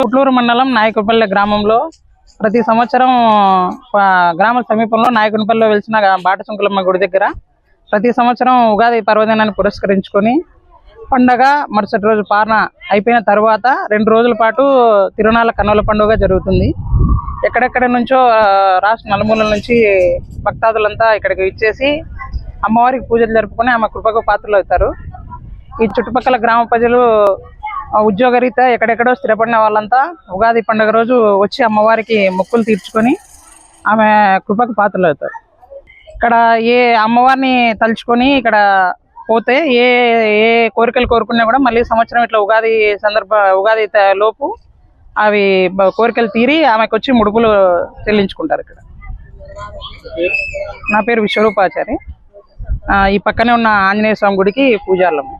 పుట్లూరు మండలం నాయకుపల్లి గ్రామంలో ప్రతి సంవత్సరం గ్రామ సమీపంలో నాయకునిపల్లిలో వెలిసిన బాటసుంకులమ్మ గుడి దగ్గర ప్రతి సంవత్సరం ఉగాది పర్వదినాన్ని పురస్కరించుకొని పండగ మరుసటి రోజు పాలన అయిపోయిన తర్వాత రెండు రోజుల పాటు తిరునాళ్ళ కన్నుల పండుగ జరుగుతుంది. ఎక్కడెక్కడ నుంచో రాష్ట్ర నలుమూలల నుంచి భక్తాదులంతా ఇక్కడికి ఇచ్చేసి అమ్మవారికి పూజలు జరుపుకొని ఆమె కృపకు పాత్రలు అవుతారు ఈ చుట్టుపక్కల గ్రామ ప్రజలు ఉద్యోగరీత్యా ఎక్కడెక్కడో స్థిరపడిన వాళ్ళంతా ఉగాది పండుగ రోజు వచ్చి అమ్మవారికి మొక్కులు తీర్చుకొని ఆమె కృపకు పాత్రలు అవుతారు ఇక్కడ ఏ అమ్మవారిని తలుచుకొని ఇక్కడ పోతే ఏ ఏ కోరికలు కోరుకున్నా కూడా మళ్ళీ సంవత్సరం ఇట్లా ఉగాది సందర్భ ఉగాది లోపు అవి కోరికలు తీరి ఆమెకు వచ్చి ముడుపులు చెల్లించుకుంటారు ఇక్కడ. నా పేరు విశ్వరూపాచారి. ఈ పక్కనే ఉన్న ఆంజనేయ స్వామి గుడికి పూజార్లము.